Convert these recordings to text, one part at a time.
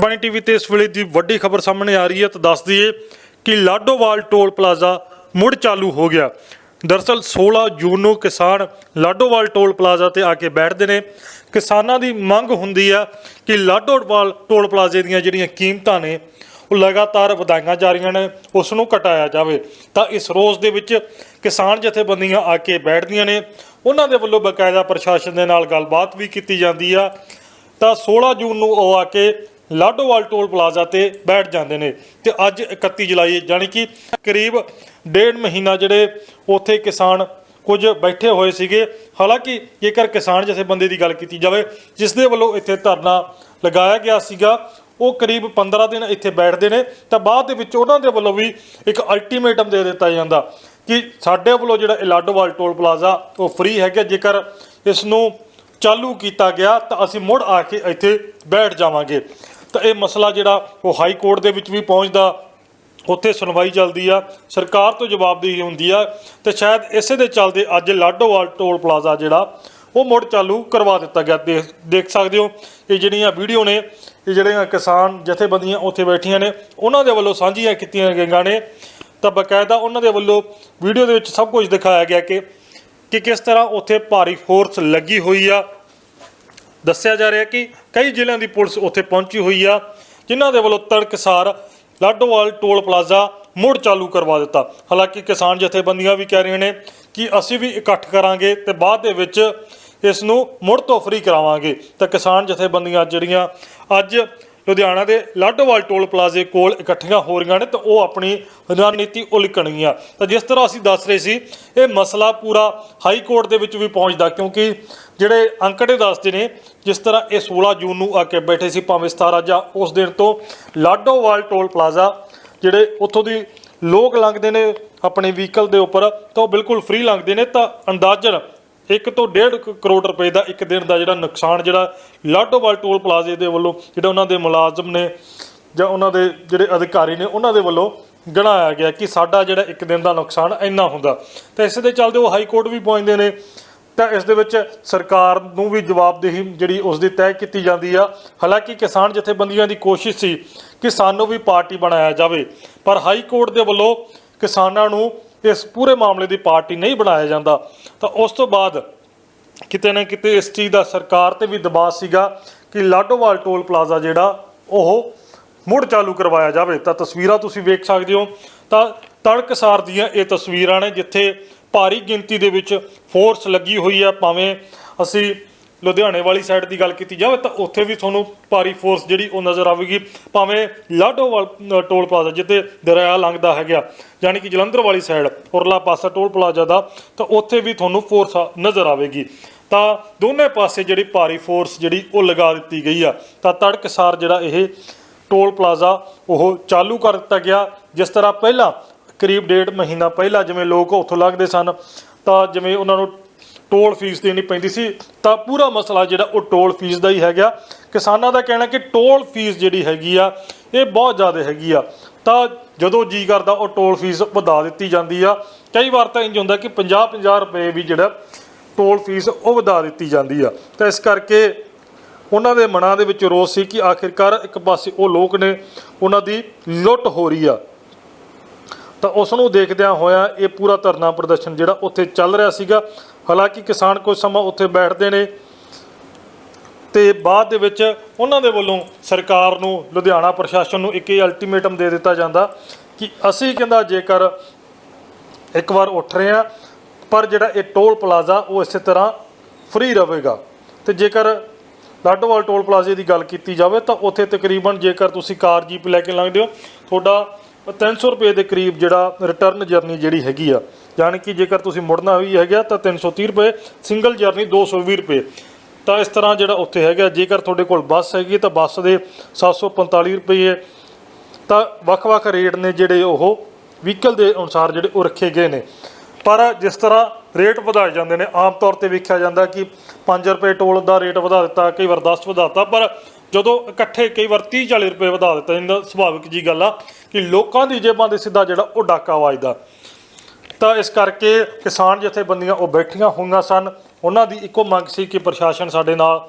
ਬਾਣੀ ਟੀਵੀ ਤੇ ਇਸ ਵੇਲੇ ਦੀ ਵੱਡੀ ਖਬਰ ਸਾਹਮਣੇ ਆ ਰਹੀ ਹੈ ਤਾਂ ਦੱਸ ਦਈਏ ਕਿ ਲਾਡੋਵਾਲ ਟੋਲ ਪਲਾਜ਼ਾ ਮੁੜ ਚਾਲੂ ਹੋ ਗਿਆ। ਦਰਅਸਲ 16 ਜੂਨ ਨੂੰ ਕਿਸਾਨ ਲਾਡੋਵਾਲ ਟੋਲ ਪਲਾਜ਼ਾ ਤੇ ਆ ਕੇ ਬੈਠਦੇ ਨੇ। ਕਿਸਾਨਾਂ ਦੀ ਮੰਗ ਹੁੰਦੀ ਆ ਕਿ ਲਾਡੋਵਾਲ ਟੋਲ ਪਲਾਜ਼ੇ ਦੀਆਂ ਜਿਹੜੀਆਂ ਕੀਮਤਾਂ ਨੇ, ਉਹ ਲਗਾਤਾਰ ਵਧਾਈਆਂ ਜਾ ਰਹੀਆਂ ਨੇ, ਉਸ ਨੂੰ ਘਟਾਇਆ ਜਾਵੇ। ਤਾਂ ਇਸ ਰੋਸ ਦੇ ਵਿੱਚ ਕਿਸਾਨ ਜਥੇਬੰਦੀਆਂ ਆ ਕੇ ਬੈਠਦੀਆਂ ਨੇ। ਉਹਨਾਂ ਦੇ ਵੱਲੋਂ ਬਕਾਇਦਾ ਪ੍ਰਸ਼ਾਸਨ ਦੇ ਨਾਲ ਗੱਲਬਾਤ ਵੀ ਕੀਤੀ ਜਾਂਦੀ ਆ। ਤਾਂ 16 ਜੂਨ ਨੂੰ ਉਹ ਆ ਕੇ ਲਾਡੋਵਾਲ ਟੋਲ ਪਲਾਜ਼ਾ ਤੇ ਬੈਠ ਜਾਂਦੇ ਨੇ ਤੇ ਅੱਜ 31 ਜੁਲਾਈ ਜਾਨੀ ਕਿ ਕਰੀਬ ਡੇਢ ਮਹੀਨਾ ਜਿਹੜੇ ਉੱਥੇ ਕਿਸਾਨ ਕੁਝ ਬੈਠੇ ਹੋਏ ਸੀਗੇ। ਹਾਲਾਂਕਿ ਜੇਕਰ ਕਿਸਾਨ ਜਥੇਬੰਦੀ ਦੀ ਗੱਲ ਕੀਤੀ ਜਾਵੇ, ਜਿਸ ਦੇ ਵੱਲੋਂ ਇੱਥੇ ਧਰਨਾ ਲਗਾਇਆ ਗਿਆ ਸੀਗਾ, ਉਹ ਕਰੀਬ 15 ਦਿਨ ਇੱਥੇ ਬੈਠਦੇ ਨੇ। ਤਾਂ ਬਾਅਦ ਦੇ ਵਿੱਚ ਉਹਨਾਂ ਦੇ ਵੱਲੋਂ ਵੀ ਇੱਕ ਅਲਟੀਮੇਟਮ ਦੇ ਦਿੱਤਾ ਜਾਂਦਾ ਕਿ ਸਾਡੇ ਵੱਲੋਂ ਜਿਹੜਾ ਇਹ ਲਾਡੋਵਾਲ ਟੋਲ ਪਲਾਜ਼ਾ, ਉਹ ਫ੍ਰੀ ਹੈਗਾ। ਜੇਕਰ ਇਸ ਨੂੰ ਚਾਲੂ ਕੀਤਾ ਗਿਆ, ਤਾਂ ਅਸੀਂ ਮੁੜ ਆ ਕੇ ਇੱਥੇ ਬੈਠ ਜਾਵਾਂਗੇ। ਤਾਂ ਇਹ ਮਸਲਾ ਜਿਹੜਾ ਉਹ ਹਾਈ ਕੋਰਟ ਦੇ ਵਿੱਚ ਵੀ ਪਹੁੰਚਦਾ, ਉੱਥੇ ਸੁਣਵਾਈ ਚੱਲਦੀ ਆ, ਸਰਕਾਰ ਤੋਂ ਜਵਾਬਦੇਹੀ ਹੁੰਦੀ ਆ, ਤੇ ਸ਼ਾਇਦ ਇਸੇ ਦੇ ਚੱਲਦੇ ਅੱਜ ਲਾਡੋਵਾਲ ਟੋਲ ਪਲਾਜ਼ਾ ਜਿਹੜਾ, ਉਹ ਮੁੜ ਚਾਲੂ ਕਰਵਾ ਦਿੱਤਾ ਗਿਆ। ਦੇਖ ਦੇਖ ਸਕਦੇ ਹੋ, ਇਹ ਜਿਹੜੀਆਂ ਵੀਡੀਓ ਨੇ, ਇਹ ਜਿਹੜੀਆਂ ਕਿਸਾਨ ਜਥੇਬੰਦੀਆਂ ਉੱਥੇ ਬੈਠੀਆਂ ਨੇ, ਉਹਨਾਂ ਦੇ ਵੱਲੋਂ ਸਾਂਝੀਆਂ ਕੀਤੀਆਂ ਗਈਆਂ ਨੇ। ਤਾਂ ਬਕਾਇਦਾ ਉਹਨਾਂ ਦੇ ਵੱਲੋਂ ਵੀਡੀਓ ਦੇ ਵਿੱਚ ਸਭ ਕੁਝ ਦਿਖਾਇਆ ਗਿਆ ਕਿ ਕਿ ਕਿਸ ਤਰ੍ਹਾਂ ਉੱਥੇ ਭਾਰੀ ਫੋਰਸ ਲੱਗੀ ਹੋਈ ਆ। ਦੱਸਿਆ ਜਾ ਰਿਹਾ ਕਿ ਕਈ ਜ਼ਿਲ੍ਹਿਆਂ ਦੀ ਪੁਲਿਸ ਉੱਥੇ ਪਹੁੰਚੀ ਹੋਈ ਆ, ਜਿਨ੍ਹਾਂ ਦੇ ਵੱਲੋਂ ਤੜਕਸਾਰ ਲਾਡੋਵਾਲ ਟੋਲ ਪਲਾਜ਼ਾ ਮੁੜ ਚਾਲੂ ਕਰਵਾ ਦਿੱਤਾ। ਹਾਲਾਂਕਿ ਕਿਸਾਨ ਜਥੇਬੰਦੀਆਂ ਵੀ ਕਹਿ ਰਹੀਆਂ ਨੇ ਕਿ ਅਸੀਂ ਵੀ ਇਕੱਠ ਕਰਾਂਗੇ ਤੇ ਬਾਅਦ ਦੇ ਵਿੱਚ ਇਸ ਨੂੰ ਮੁੜ ਤੋਂ ਫਰੀ ਕਰਾਵਾਂਗੇ। ਤਾਂ ਕਿਸਾਨ ਜਥੇਬੰਦੀਆਂ ਜਿਹੜੀਆਂ ਅੱਜ ਲੁਧਿਆਣਾ ਦੇ ਲਾਡੋਵਾਲ ਟੋਲ ਪਲਾਜ਼ੇ ਕੋਲ ਇਕੱਠੀਆਂ ਹੋ ਰਹੀਆਂ ਨੇ ਤਾਂ ਉਹ ਆਪਣੀ ਰਣਨੀਤੀ ਉਲਕਣਗੀਆਂ। ਤਾਂ ਜਿਸ ਤਰ੍ਹਾਂ ਅਸੀਂ ਦੱਸ ਰਹੇ ਸੀ, ਇਹ ਮਸਲਾ ਪੂਰਾ ਹਾਈ ਕੋਰਟ ਦੇ ਵਿੱਚ ਵੀ ਪਹੁੰਚਦਾ ਕਿਉਂਕਿ ਜਿਹੜੇ ਅੰਕੜੇ ਦੱਸਦੇ ਨੇ, ਜਿਸ ਤਰ੍ਹਾਂ ਇਹ 16 ਜੂਨ ਨੂੰ ਆ ਕੇ ਬੈਠੇ ਸੀ, ਭਾਵੇਂ 17 ਜਾਂ ਉਸ ਦਿਨ ਤੋਂ, ਲਾਡੋਵਾਲ ਟੋਲ ਪਲਾਜ਼ਾ ਜਿਹੜੇ ਉੱਥੋਂ ਦੀ ਲੋਕ ਲੰਘਦੇ ਨੇ ਆਪਣੇ ਵਹੀਕਲ ਦੇ ਉੱਪਰ, ਤਾਂ ਉਹ ਬਿਲਕੁਲ ਫ੍ਰੀ ਲੰਘਦੇ ਨੇ, ਤਾਂ ਅੰਦਾਜ਼ਨ 1 ਤੋਂ 1.5 ਕਰੋੜ ਰੁਪਏ ਦਾ ਇੱਕ ਦਿਨ ਦਾ ਜਿਹੜਾ ਨੁਕਸਾਨ, ਜਿਹੜਾ ਲਾਡੋਵਾਲ ਟੋਲ ਪਲਾਜ਼ੇ ਦੇ ਵੱਲੋਂ ਜਿਹੜੇ ਉਹਨਾਂ ਦੇ ਮੁਲਾਜ਼ਮ ਨੇ ਜਾਂ ਉਹਨਾਂ ਦੇ ਜਿਹੜੇ ਅਧਿਕਾਰੀ ਨੇ, ਉਹਨਾਂ ਦੇ ਵੱਲੋਂ ਗਣਾਇਆ ਗਿਆ ਕਿ ਸਾਡਾ ਜਿਹੜਾ ਇੱਕ ਦਿਨ ਦਾ ਨੁਕਸਾਨ ਇੰਨਾ ਹੁੰਦਾ। ਤਾਂ ਇਸ ਦੇ ਚੱਲਦੇ ਉਹ ਹਾਈ ਕੋਰਟ ਵੀ ਪਹੁੰਚਦੇ ਨੇ। ਤਾਂ ਇਸ ਦੇ ਵਿੱਚ ਸਰਕਾਰ ਨੂੰ ਵੀ ਜਵਾਬਦੇਹੀ ਜਿਹੜੀ ਉਸ ਦੀ ਤੈਅ ਕੀਤੀ ਜਾਂਦੀ ਆ। ਹਾਲਾਂਕਿ ਕਿਸਾਨ ਜਥੇਬੰਦੀਆਂ ਦੀ ਕੋਸ਼ਿਸ਼ ਸੀ ਕਿ ਸਾਨੂੰ ਵੀ ਪਾਰਟੀ ਬਣਾਇਆ ਜਾਵੇ। ਪਰ ਹਾਈ ਕੋਰਟ ਦੇ ਵੱਲੋਂ ਕਿਸਾਨਾਂ ਨੂੰ ਇਸ ਪੂਰੇ ਮਾਮਲੇ ਦੀ ਪਾਰਟੀ ਨਹੀਂ ਬਣਾਇਆ ਜਾਂਦਾ, ਤਾਂ ਉਸ ਤੋਂ ਬਾਅਦ ਕਿਤੇ ਨਾ ਕਿਤੇ ਇਸ ਚੀਜ਼ ਦਾ ਸਰਕਾਰ ਤੇ ਵੀ ਦਬਾਅ ਸੀਗਾ ਕਿ ਲਾਡੋਵਾਲ ਟੋਲ ਪਲਾਜ਼ਾ ਜਿਹੜਾ, ਉਹ ਮੁੜ ਚਾਲੂ ਕਰਵਾਇਆ ਜਾਵੇ। ਤਾਂ ਤਸਵੀਰਾਂ ਤੁਸੀਂ ਵੇਖ ਸਕਦੇ ਹੋ। ਤਾਂ ਤੜਕਸਾਰ ਦੀਆਂ ਇਹ ਤਸਵੀਰਾਂ ਨੇ, ਜਿੱਥੇ ਭਾਰੀ ਗਿਣਤੀ ਦੇ ਵਿੱਚ ਫੋਰਸ ਲੱਗੀ ਹੋਈ ਹੈ ਭਾਵੇਂ ਅਸੀਂ ਲੁਧਿਆਣੇ ਵਾਲੀ ਸਾਈਡ ਦੀ ਗੱਲ ਕੀਤੀ ਜਾਵੇ ਤਾਂ ਉੱਥੇ ਵੀ ਤੁਹਾਨੂੰ ਭਾਰੀ ਫੋਰਸ ਜਿਹੜੀ ਉਹ ਨਜ਼ਰ ਆਵੇਗੀ ਭਾਵੇਂ ਲਾਡੋਵਾਲ ਅ, ਟੋਲ ਪਲਾਜ਼ਾ ਜਿੱਥੇ ਦਰਿਆ ਲੰਘਦਾ ਹੈਗਾ ਯਾਨੀ ਕਿ ਜਲੰਧਰ ਵਾਲੀ ਸਾਈਡ ਉਰਲਾ ਪਾਸਾ ਟੋਲ ਪਲਾਜ਼ਾ ਦਾ ਤਾਂ ਉੱਥੇ ਵੀ ਤੁਹਾਨੂੰ ਫੋਰਸ ਨਜ਼ਰ ਆਵੇਗੀ। ਤਾਂ ਦੋਨੇ ਪਾਸੇ ਜਿਹੜੀ ਭਾਰੀ ਫੋਰਸ ਜਿਹੜੀ ਉਹ ਲਗਾ ਦਿੱਤੀ ਗਈ ਆ। ਤਾਂ ਤੜਕਸਾਰ ਜਿਹੜਾ ਇਹ ਟੋਲ ਪਲਾਜ਼ਾ ਉਹ ਚਾਲੂ ਕਰ ਦਿੱਤਾ ਗਿਆ। ਜਿਸ ਤਰ੍ਹਾਂ ਪਹਿਲਾਂ ਕਰੀਬ ਡੇਢ ਮਹੀਨਾ ਪਹਿਲਾਂ ਜਿਵੇਂ ਲੋਕ ਉੱਥੋਂ ਲੰਘਦੇ ਸਨ ਤਾਂ ਜਿਵੇਂ ਉਹਨਾਂ ਨੂੰ ਟੋਲ ਫੀਸ ਦੇਣੀ ਪੈਂਦੀ ਸੀ, ਤਾਂ ਪੂਰਾ ਮਸਲਾ ਜਿਹੜਾ ਉਹ ਟੋਲ ਫੀਸ ਦਾ ਹੀ ਹੈਗਾ। ਕਿਸਾਨਾਂ ਦਾ ਕਹਿਣਾ ਕਿ ਟੋਲ ਫੀਸ ਜਿਹੜੀ ਹੈਗੀ ਆ, ਇਹ ਬਹੁਤ ਜ਼ਿਆਦਾ ਹੈਗੀ ਆ। ਤਾਂ ਜਦੋਂ ਜੀ ਕਰਦਾ, ਉਹ ਟੋਲ ਫੀਸ ਵਧਾ ਦਿੱਤੀ ਜਾਂਦੀ ਆ। ਕਈ ਵਾਰ ਤਾਂ ਇੰਜ ਹੁੰਦਾ ਕਿ 50 50 ਰੁਪਏ ਵੀ ਜਿਹੜਾ ਟੋਲ ਫੀਸ ਉਹ ਵਧਾ ਦਿੱਤੀ ਜਾਂਦੀ ਆ। ਤਾਂ ਇਸ ਕਰਕੇ ਉਹਨਾਂ ਦੇ ਮਨਾਂ ਦੇ ਵਿੱਚ ਰੋਸ ਸੀ ਕਿ ਆਖਿਰਕਾਰ ਇੱਕ ਪਾਸੇ ਉਹ ਲੋਕ ਨੇ, ਉਹਨਾਂ ਦੀ ਲੁੱਟ ਹੋ ਰਹੀ ਆ। ਤਾਂ ਉਸ ਨੂੰ ਦੇਖਦਿਆਂ ਹੋਇਆ ਇਹ ਪੂਰਾ ਧਰਨਾ ਪ੍ਰਦਰਸ਼ਨ ਜਿਹੜਾ ਉੱਥੇ ਚੱਲ ਰਿਹਾ ਸੀਗਾ। ਹਾਲਾਂਕਿ ਕਿਸਾਨ ਕੁਝ ਸਮਾਂ ਉੱਥੇ ਬੈਠਦੇ ਨੇ ਤੇ ਬਾਅਦ ਦੇ ਵਿੱਚ ਉਹਨਾਂ ਦੇ ਵੱਲੋਂ ਸਰਕਾਰ ਨੂੰ, ਲੁਧਿਆਣਾ ਪ੍ਰਸ਼ਾਸਨ ਨੂੰ ਇੱਕ ਇਹ ਅਲਟੀਮੇਟਮ ਦੇ ਦਿੱਤਾ ਜਾਂਦਾ ਕਿ ਅਸੀਂ ਕਹਿੰਦਾ ਜੇਕਰ ਇੱਕ ਵਾਰ ਉੱਠ ਰਹੇ ਆ ਪਰ ਜਿਹੜਾ ਇਹ ਟੋਲ ਪਲਾਜ਼ਾ ਉਹ ਇਸੇ ਤਰ੍ਹਾਂ ਫ੍ਰੀ ਰਹੇਗਾ। ਤੇ ਜੇਕਰ ਲਾਡੋਵਾਲ ਟੋਲ ਪਲਾਜ਼ੇ ਦੀ ਗੱਲ ਕੀਤੀ ਜਾਵੇ ਤਾਂ ਉੱਥੇ ਤਕਰੀਬਨ ਜੇਕਰ ਤੁਸੀਂ ਕਾਰ, ਜੀਪ ਲੈ ਕੇ ਲੰਘਦੇ ਹੋ, ਤੁਹਾਡਾ 300 ਰੁਪਏ ਦੇ ਕਰੀਬ ਜਿਹੜਾ ਰਿਟਰਨ ਜਰਨੀ ਜਿਹੜੀ ਹੈਗੀ ਆ, ਯਾਨੀ ਕਿ ਜੇਕਰ ਤੁਸੀਂ ਮੁੜਨਾ ਵੀ ਹੈਗਾ ਤਾਂ 330 ਰੁਪਏ ਸਿੰਗਲ ਜਰਨੀ 220 ਰੁਪਏ। ਤਾਂ ਇਸ ਤਰ੍ਹਾਂ ਜਿਹੜਾ ਉੱਥੇ ਹੈਗਾ, ਜੇਕਰ ਤੁਹਾਡੇ ਕੋਲ ਬੱਸ ਹੈਗੀ ਤਾਂ ਬੱਸ ਦੇ 745 ਰੁਪਏ ਤਾਂ ਵੱਖ-ਵੱਖ ਰੇਟ ਨੇ ਜਿਹੜੇ ਉਹ ਵਹੀਕਲ ਦੇ ਅਨੁਸਾਰ ਜਿਹੜੇ ਉਹ ਰੱਖੇ ਗਏ ਨੇ। ਪਰ ਜਿਸ ਤਰ੍ਹਾਂ ਰੇਟ ਵਧਾਏ ਜਾਂਦੇ ਨੇ, ਆਮ ਤੌਰ ਤੇ ਵੇਖਿਆ ਜਾਂਦਾ ਕਿ 5 ਰੁਪਏ ਟੋਲ ਦਾ ਰੇਟ ਵਧਾ ਦਿੱਤਾ, ਕਈ ਵਾਰ 10 ਵਧਾਤਾ ਪਰ ਜਦੋਂ ਇਕੱਠੇ ਕਈ ਵਾਰ 30 40 ਰੁਪਏ ਵਧਾ ਦਿੱਤਾ ਇਹਨਾਂ ਸੁਭਾਵਿਕ ਜੀ ਗੱਲ ਆ ਕਿ ਲੋਕਾਂ ਦੀ ਜੇਬਾਂ ਦੇ ਸਿੱਧਾ ਜਿਹੜਾ ਉਹ ਡਾਕਾ ਵੱਜਦਾ। ਤਾਂ ਇਸ ਕਰਕੇ ਕਿਸਾਨ ਜਥੇਬੰਦੀਆਂ ਉਹ ਬੈਠੀਆਂ ਹੋਈਆਂ ਸਨ। ਉਹਨਾਂ ਦੀ ਇੱਕੋ ਮੰਗ ਸੀ ਕਿ ਪ੍ਰਸ਼ਾਸਨ ਸਾਡੇ ਨਾਲ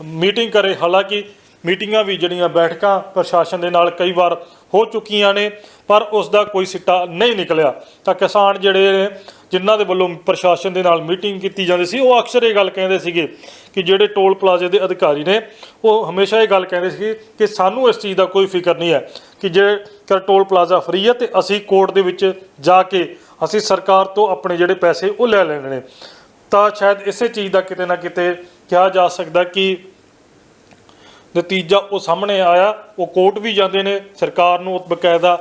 ਮੀਟਿੰਗ ਕਰੇ। ਹਾਲਾਂਕਿ ਮੀਟਿੰਗਾਂ ਵੀ ਜਿਹੜੀਆਂ ਬੈਠਕਾਂ ਪ੍ਰਸ਼ਾਸਨ ਦੇ ਨਾਲ ਕਈ ਵਾਰ ਹੋ ਚੁੱਕੀਆਂ ਨੇ, ਪਰ ਉਸ ਦਾ ਕੋਈ ਸਿੱਟਾ ਨਹੀਂ ਨਿਕਲਿਆ। ਤਾਂ ਕਿਸਾਨ ਜਿਹੜੇ ਨੇ, ਜਿਨ੍ਹਾਂ ਦੇ ਵੱਲੋਂ ਪ੍ਰਸ਼ਾਸਨ ਦੇ ਨਾਲ ਮੀਟਿੰਗ ਕੀਤੀ ਜਾਂਦੀ ਸੀ, ਉਹ ਅਕਸਰ ਇਹ ਗੱਲ ਕਹਿੰਦੇ ਸੀਗੇ ਕਿ ਜਿਹੜੇ ਟੋਲ ਪਲਾਜ਼ੇ ਦੇ ਅਧਿਕਾਰੀ ਨੇ, ਉਹ ਹਮੇਸ਼ਾ ਇਹ ਗੱਲ ਕਹਿੰਦੇ ਸੀ ਕਿ ਸਾਨੂੰ ਇਸ ਚੀਜ਼ ਦਾ ਕੋਈ ਫਿਕਰ ਨਹੀਂ ਹੈ ਕਿ ਜੇ ਕਰ ਟੋਲ ਪਲਾਜ਼ਾ ਫ੍ਰੀ ਹੈ ਤੇ ਅਸੀਂ ਕੋਰਟ ਦੇ ਵਿੱਚ ਜਾ ਕੇ ਅਸੀਂ ਸਰਕਾਰ ਤੋਂ ਆਪਣੇ ਜਿਹੜੇ ਪੈਸੇ ਉਹ ਲੈ ਲੈਣੇ ਨੇ। ਤਾਂ ਸ਼ਾਇਦ ਇਸੇ ਚੀਜ਼ ਦਾ ਕਿਤੇ ਨਾ ਕਿਤੇ ਕਿਹਾ ਜਾ ਸਕਦਾ ਕਿ ਨਤੀਜਾ ਉਹ ਸਾਹਮਣੇ ਆਇਆ, ਉਹ ਕੋਰਟ ਵੀ ਜਾਂਦੇ ਨੇ, ਸਰਕਾਰ ਨੂੰ ਬਕਾਇਦਾ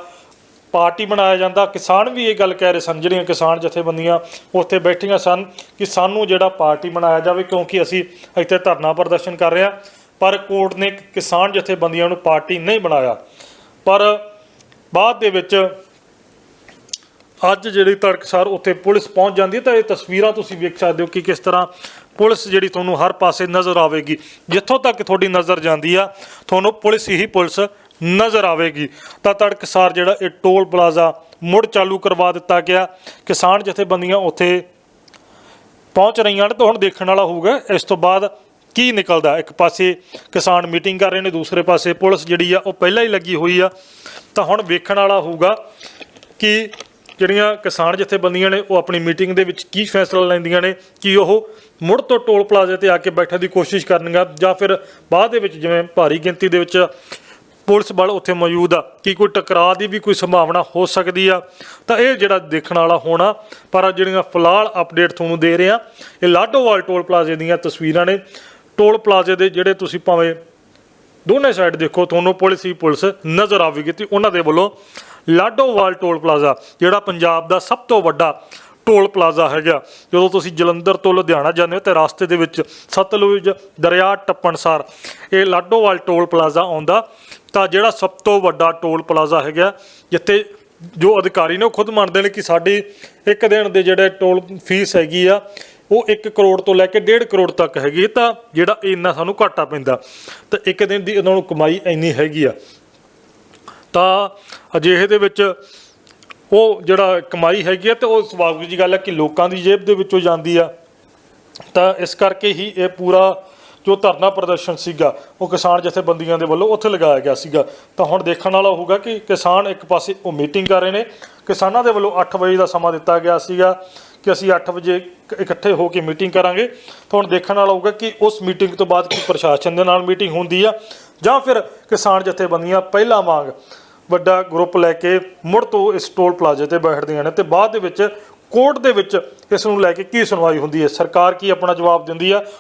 ਪਾਰਟੀ ਬਣਾਇਆ ਜਾਂਦਾ। ਕਿਸਾਨ ਵੀ ਇਹ ਗੱਲ ਕਹਿ ਰਹੇ ਸਨ, ਜਿਹੜੀਆਂ ਕਿਸਾਨ ਜਥੇਬੰਦੀਆਂ ਉੱਥੇ ਬੈਠੀਆਂ ਸਨ ਕਿ ਸਾਨੂੰ ਜਿਹੜਾ ਪਾਰਟੀ ਬਣਾਇਆ ਜਾਵੇ, ਕਿਉਂਕਿ ਅਸੀਂ ਇੱਥੇ ਧਰਨਾ ਪ੍ਰਦਰਸ਼ਨ ਕਰ ਰਹੇ ਹਾਂ, ਪਰ ਕੋਰਟ ਨੇ ਕਿਸਾਨ ਜਥੇਬੰਦੀਆਂ ਨੂੰ ਪਾਰਟੀ ਨਹੀਂ ਬਣਾਇਆ। ਪਰ ਬਾਅਦ ਦੇ ਵਿੱਚ ਅੱਜ ਜਿਹੜੀ ਤੜਕਸਾਰ ਉੱਥੇ ਪੁਲਿਸ ਪਹੁੰਚ ਜਾਂਦੀ ਹੈ, ਤਾਂ ਇਹ ਤਸਵੀਰਾਂ ਤੁਸੀਂ ਵੇਖ ਸਕਦੇ ਹੋ ਕਿ ਕਿਸ ਤਰ੍ਹਾਂ ਪੁਲਿਸ ਜਿਹੜੀ ਤੁਹਾਨੂੰ ਹਰ ਪਾਸੇ ਨਜ਼ਰ ਆਵੇਗੀ। ਜਿੱਥੋਂ ਤੱਕ ਤੁਹਾਡੀ ਨਜ਼ਰ ਜਾਂਦੀ ਆ, ਤੁਹਾਨੂੰ ਪੁਲਿਸ ਹੀ ਪੁਲਿਸ ਨਜ਼ਰ ਆਵੇਗੀ। ਤਾਂ ਤੜਕਸਾਰ ਜਿਹੜਾ ਇਹ ਟੋਲ ਪਲਾਜ਼ਾ ਮੁੜ ਚਾਲੂ ਕਰਵਾ ਦਿੱਤਾ ਗਿਆ। ਕਿਸਾਨ ਜਥੇਬੰਦੀਆਂ ਉੱਥੇ ਪਹੁੰਚ ਰਹੀਆਂ ਨੇ ਤਾਂ ਹੁਣ ਦੇਖਣ ਵਾਲਾ ਹੋਊਗਾ, ਇਸ ਤੋਂ ਬਾਅਦ ਕੀ ਨਿਕਲਦਾ। ਇੱਕ ਪਾਸੇ ਕਿਸਾਨ ਮੀਟਿੰਗ ਕਰ ਰਹੇ ਨੇ, ਦੂਸਰੇ ਪਾਸੇ ਪੁਲਿਸ ਜਿਹੜੀ ਆ, ਉਹ ਪਹਿਲਾਂ ਹੀ ਲੱਗੀ ਹੋਈ ਆ। ਤਾਂ ਹੁਣ ਵੇਖਣ ਵਾਲਾ ਹੋਊਗਾ ਕਿ ਜਿਹੜੀਆਂ ਕਿਸਾਨ ਜਥੇਬੰਦੀਆਂ ਨੇ, ਉਹ ਆਪਣੀ ਮੀਟਿੰਗ ਦੇ ਵਿੱਚ ਕੀ ਫੈਸਲਾ ਲੈਂਦੀਆਂ ਨੇ, ਕਿ ਉਹ ਮੁੜ ਤੋਂ ਟੋਲ ਪਲਾਜ਼ੇ ਤੇ ਆ ਕੇ ਬੈਠਣ ਦੀ ਕੋਸ਼ਿਸ਼ ਕਰਨਗਾ ਜਾਂ ਫਿਰ ਬਾਅਦ ਦੇ ਵਿੱਚ ਜਿਵੇਂ ਭਾਰੀ ਗਿਣਤੀ ਦੇ ਵਿੱਚ ਪੁਲਿਸ ਬਲ ਉੱਥੇ ਮੌਜੂਦ ਆ, ਕਿ ਕੋਈ ਟਕਰਾਅ ਦੀ ਵੀ ਕੋਈ ਸੰਭਾਵਨਾ ਹੋ ਸਕਦੀ ਆ, ਤਾਂ ਇਹ ਜਿਹੜਾ ਦੇਖਣ ਵਾਲਾ ਹੋਣਾ, ਪਰ ਜਿਹੜੀਆਂ ਫਿਲਹਾਲ ਅਪਡੇਟ ਤੁਹਾਨੂੰ ਦੇ ਰਹੇ ਆ, ਇਹ ਲਾਡੋਵਾਲ ਟੋਲ ਪਲਾਜ਼ੇ ਦੀਆਂ ਤਸਵੀਰਾਂ ਨੇ। ਟੋਲ ਪਲਾਜ਼ੇ ਦੇ ਜਿਹੜੇ ਤੁਸੀਂ ਭਾਵੇਂ ਦੋਨੇ ਸਾਈਡ ਦੇਖੋ, ਤੁਹਾਨੂੰ ਪੁਲਿਸ ਹੀ ਪੁਲਿਸ ਨਜ਼ਰ ਆਵੇਗੀ ਤੇ ਉਹਨਾਂ ਦੇ ਵੱਲੋਂ ਲਾਡੋਵਾਲ ਟੋਲ ਪਲਾਜ਼ਾ, ਜਿਹੜਾ ਪੰਜਾਬ ਦਾ ਸਭ ਤੋਂ ਵੱਡਾ ਟੋਲ ਪਲਾਜ਼ਾ ਹੈਗਾ। ਜਦੋਂ ਤੁਸੀਂ ਜਲੰਧਰ ਤੋਂ ਲੁਧਿਆਣਾ ਜਾਂਦੇ ਹੋ ਤੇ ਰਸਤੇ ਦੇ ਵਿੱਚ ਸਤਲੁਜ, ਦਰਿਆ, ਟੱਪਣਸਾਰ, ਇਹ ਲਾਡੋਵਾਲ ਟੋਲ ਪਲਾਜ਼ਾ ਆਉਂਦਾ। ਤਾਂ ਜਿਹੜਾ ਸਭ ਤੋਂ ਵੱਡਾ ਟੋਲ ਪਲਾਜ਼ਾ ਹੈਗਾ, ਜਿੱਥੇ ਜੋ ਅਧਿਕਾਰੀ ਨੇ ਉਹ ਖੁਦ ਮੰਨਦੇ ਨੇ ਕਿ ਸਾਡੀ ਇੱਕ ਦਿਨ ਦੇ ਜਿਹੜੇ ਟੋਲ ਫੀਸ ਹੈਗੀ ਆ, ਉਹ 1 ਕਰੋੜ ਤੋਂ ਲੈ ਕੇ 1.5 ਕਰੋੜ ਤੱਕ ਹੈਗੀ। ਤਾਂ ਜਿਹੜਾ ਇੰਨਾ ਸਾਨੂੰ ਘਾਟਾ ਪੈਂਦਾ, ਤਾਂ ਇੱਕ ਦਿਨ ਦੀ ਉਹਨਾਂ ਨੂੰ ਕਮਾਈ ਇੰਨੀ ਹੈਗੀ ਆ। ਤਾਂ ਅਜਿਹੇ ਦੇ ਵਿੱਚ ਉਹ ਜਿਹੜਾ ਕਮਾਈ ਹੈਗੀ ਹੈ ਤੇ ਉਹ ਸੁਭਾਵਿਕ ਜੀ ਗੱਲ ਹੈ ਕਿ ਲੋਕਾਂ ਦੀ ਜੇਬ ਦੇ ਵਿੱਚੋਂ ਜਾਂਦੀ ਆ। ਤਾਂ ਇਸ ਕਰਕੇ ਹੀ ਇਹ ਪੂਰਾ ਜੋ ਧਰਨਾ ਪ੍ਰਦਰਸ਼ਨ ਸੀਗਾ, ਉਹ ਕਿਸਾਨ ਜਥੇਬੰਦੀਆਂ ਦੇ ਵੱਲੋਂ ਉੱਥੇ ਲਗਾਇਆ ਗਿਆ ਸੀਗਾ। ਤਾਂ ਹੁਣ ਦੇਖਣ ਵਾਲਾ ਹੋਊਗਾ ਕਿ ਕਿਸਾਨ ਇੱਕ ਪਾਸੇ ਉਹ ਮੀਟਿੰਗ ਕਰ ਰਹੇ ਨੇ। ਕਿਸਾਨਾਂ ਦੇ ਵੱਲੋਂ 8 ਵਜੇ ਦਾ ਸਮਾਂ ਦਿੱਤਾ ਗਿਆ ਸੀਗਾ ਕਿ ਅਸੀਂ 8 ਵਜੇ ਇਕੱਠੇ ਹੋ ਕੇ ਮੀਟਿੰਗ ਕਰਾਂਗੇ। ਤਾਂ ਹੁਣ ਦੇਖਣ ਵਾਲਾ ਹੋਊਗਾ ਕਿ ਉਸ ਮੀਟਿੰਗ ਤੋਂ ਬਾਅਦ ਕੀ ਪ੍ਰਸ਼ਾਸਨ ਦੇ ਨਾਲ ਮੀਟਿੰਗ ਹੁੰਦੀ ਆ ਜਾਂ ਫਿਰ ਕਿਸਾਨ ਜਥੇਬੰਦੀਆਂ ਪਹਿਲਾਂ ਵਾਂਗ ਵੱਡਾ ਗਰੁੱਪ ਲੈ ਕੇ ਮੁੜ ਤੋਂ ਇਸ ਟੋਲ ਪਲਾਜ਼ੇ ਤੇ ਬੈਠਦੀਆਂ ਨੇ ਤੇ ਬਾਅਦ ਦੇ ਵਿੱਚ ਕੋਰਟ ਦੇ ਵਿੱਚ ਇਸ ਨੂੰ ਲੈ ਕੇ ਕੀ ਸੁਣਵਾਈ ਹੁੰਦੀ ਹੈ? ਸਰਕਾਰ ਕੀ ਆਪਣਾ ਜਵਾਬ ਦਿੰਦੀ ਆ?